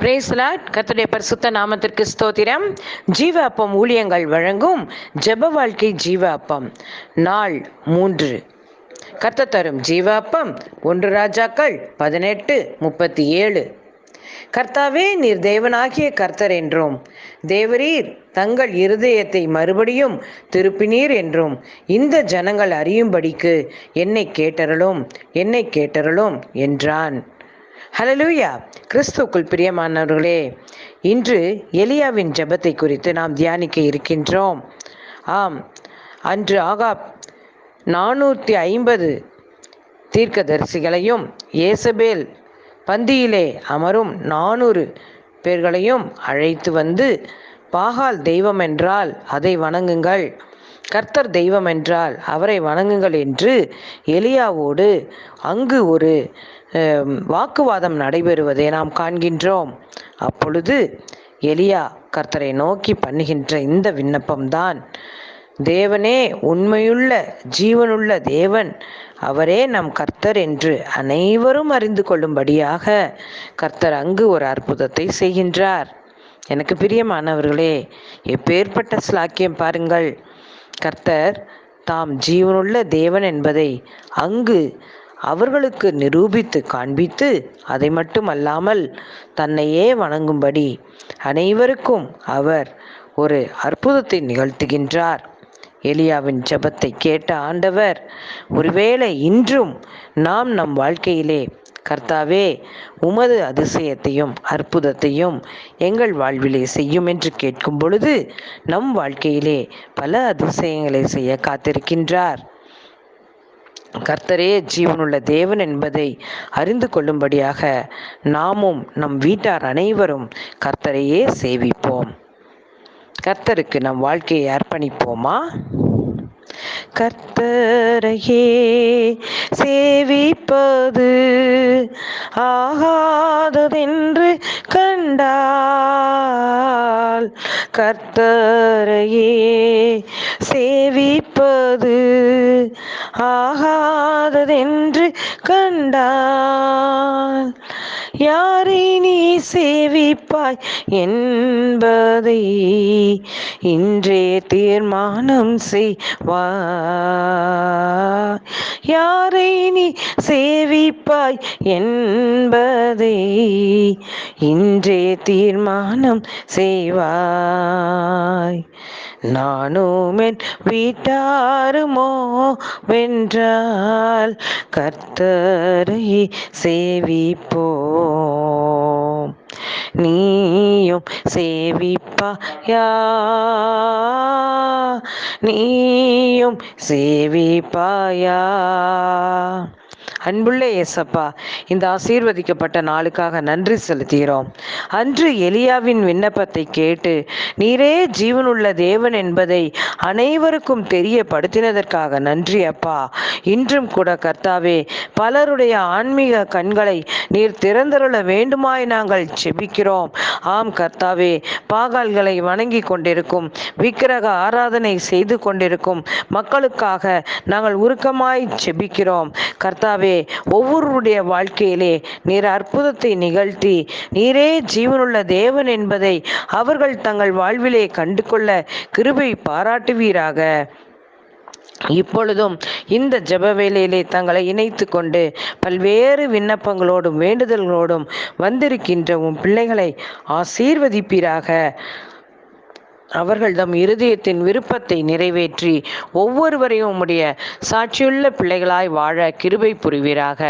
பிரேஸ்லாட் கத்துடைய பரிசுத்த நாமத்திற்கு ஸ்தோத்திரம். ஜீவ அப்பம் ஊழியங்கள் வழங்கும் ஜெப வாழ்க்கை ஜீவ அப்பம் நாள் மூன்று. கத்த தரும் ஜீவ அப்பம் ஒன்று ராஜாக்கள் பதினெட்டு முப்பத்தி ஏழு. கர்த்தாவே நீர் தேவனாகிய கர்த்தர் என்றும் தேவரீர் தங்கள் இருதயத்தை மறுபடியும் திருப்பினீர் என்றும் இந்த ஜனங்கள் அறியும்படிக்கு என்னை கேட்டருளும் என்னை கேட்டருளும் என்றான். ஹலலூயா கிறிஸ்துக்குள் பிரியமானவர்களே இன்று எலியாவின் ஜெபத்தை குறித்து நாம் தியானிக்க இருக்கின்றோம். ஆம் அன்று ஆகாப் நானூற்றி ஐம்பது தீர்க்கதரிசிகளையும் ஏசபேல் பந்தியிலே அமரும் நானூறு பேர்களையும் அழைத்து வந்து பாகால் தெய்வம் என்றால் அதை வணங்குங்கள். கர்த்தர் தெய்வம் என்றால் அவரை வணங்குங்கள் என்று எலியாவோடு அங்கு ஒரு வாக்குவாதம் நடைபெறுவதை நாம் காண்கின்றோம். அப்பொழுது எலியா கர்த்தரை நோக்கி பண்ணுகின்ற இந்த விண்ணப்பம்தான் தேவனே உண்மையுள்ள ஜீவனுள்ள தேவன் அவரே நம் கர்த்தர் என்று அனைவரும் அறிந்து கொள்ளும்படியாக கர்த்தர் அங்கு ஒரு அற்புதத்தை செய்கின்றார். எனக்கு பிரியமானவர்களே எப்பேற்பட்ட ஸ்லாக்கியம் பாருங்கள். கர்த்தர் தாம் ஜீவனுள்ள தேவன் என்பதை அங்கு அவர்களுக்கு நிரூபித்து காண்பித்து அதை மட்டுமல்லாமல் தன்னையே வணங்கும்படி அனைவருக்கும் அவர் ஒரு அற்புதத்தை நிகழ்த்துகின்றார். எலியாவின் ஜபத்தை கேட்ட ஆண்டவர் ஒருவேளை இன்றும் நாம் நம் வாழ்க்கையிலே கர்த்தாவே உமது அதிசயத்தையும் அற்புதத்தையும் எங்கள் வாழ்விலே செய்யும் என்று கேட்கும் பொழுது நம் வாழ்க்கையிலே பல அதிசயங்களை செய்ய காத்திருக்கின்றார். கர்த்தரே ஜீவனுள்ள தேவன் என்பதை அறிந்து கொள்ளும்படியாக நாமும் நம் வீட்டார் அனைவரும் கர்த்தரையே சேவிப்போம். கர்த்தருக்கு நம் வாழ்க்கையை அர்ப்பணிப்போமா? கர்த்தரையே சேவிப்பது ஆகாததென்று கண்டால் கர்த்தரையே சேவிப்பது ஆகாததென்று கண்டால் யாரை நீ சேவிப்பாய் என்பதை இன்றே தீர்மானம் செய்வாய். யாரை நீ சேவிப்பாய் என்பதை இன்றே தீர்மானம் செய்வாய். நானும் என் வீட்டாருமோ வென்றால் கர்த்தரை சேவிப்போம். நீயும் சேவிப்பாயா? நீயும் சேவிப்பாயா? அன்புள்ள இயேசப்பா இந்த ஆசீர்வதிக்கப்பட்ட நாளுக்காக நன்றி செலுத்துகிறோம். அன்று எலியாவின் விண்ணப்பத்தை கேட்டு நீரே ஜீவனுள்ள தேவன் என்பதை அனைவருக்கும் தெரியப்படுத்தினதற்காக நன்றி அப்பா. இன்றும் கூட கர்த்தாவே பலருடைய ஆன்மீக கண்களை நீர் திறந்தருள வேண்டுமாய் நாங்கள் செபிக்கிறோம். ஆம் கர்த்தாவே பாகால்களை வணங்கி கொண்டிருக்கும் விக்கிரக ஆராதனை செய்து கொண்டிருக்கும் மக்களுக்காக நாங்கள் உருக்கமாய் செபிக்கிறோம். கர்த்தாவே ஒவ்வொருவருடைய வாழ்க்கையிலே நீர் அற்புதத்தை நிகழ்த்தி நீரே ஜீவனுள்ள தேவன் என்பதை அவர்கள் தங்கள் வாழ்விலே கண்டு கொள்ள கிருபை பாராட்டுவீராக. இப்பொழுதும் இந்த ஜப வேலையிலே தங்களை இணைத்து கொண்டு பல்வேறு விண்ணப்பங்களோடும் வேண்டுதல்களோடும் வந்திருக்கின்ற உம் பிள்ளைகளை ஆசீர்வதிப்பீராக. அவர்கள் தம் இருதயத்தின் விருப்பத்தை நிறைவேற்றி ஒவ்வொருவரையும் உம்முடைய சாட்சியுள்ள பிள்ளைகளாய் வாழ கிருபை புரிவீராக.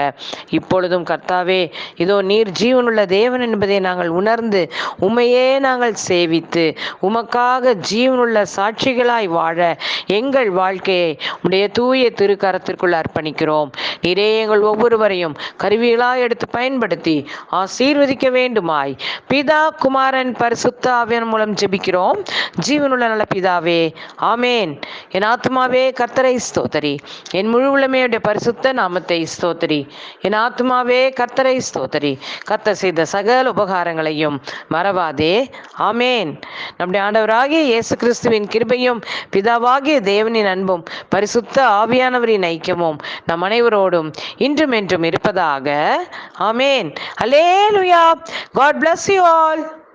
இப்பொழுதும் கர்த்தாவே இதோ நீர் ஜீவனுள்ள தேவன் என்பதை நாங்கள் உணர்ந்து உமையே நாங்கள் சேவித்து உமக்காக ஜீவனுள்ள சாட்சிகளாய் வாழ எங்கள் வாழ்க்கையை உடைய தூய திருக்கரத்திற்குள் அர்ப்பணிக்கிறோம். நீரே எங்கள் ஒவ்வொருவரையும் கருவிகளாய் எடுத்து பயன்படுத்தி ஆசீர்வதிக்க வேண்டுமாய். பிதா குமாரன் பரிசுத்த ஆவியன் மூலம் ஜெபிக்கிறோம். ஜீவனுள்ள நல்ல பிதாவே ஆமேன். என் ஆத்மாவே கர்த்தரை ஸ்தோத்தரி. என் முழு உளமையுடைய பரிசுத்த நாமத்தை ஸ்தோத்தரி. என் ஆத்மாவே கர்த்தரை ஸ்தோத்தரி. கர்த்தர் செய்த சகல உபகாரங்களையும் மறவாதே. ஆமேன். நம்முடைய ஆண்டவராகிய இயேசு கிறிஸ்துவின் கிருபையும் பிதாவாகிய தேவனின் அன்பும் பரிசுத்த ஆவியானவரின் ஐக்கியமும் நம் அனைவரோடும் இன்றும் என்றும் இருப்பதாக. ஆமேன். அலேலுயா காட் பிளஸ் யூ ஆல்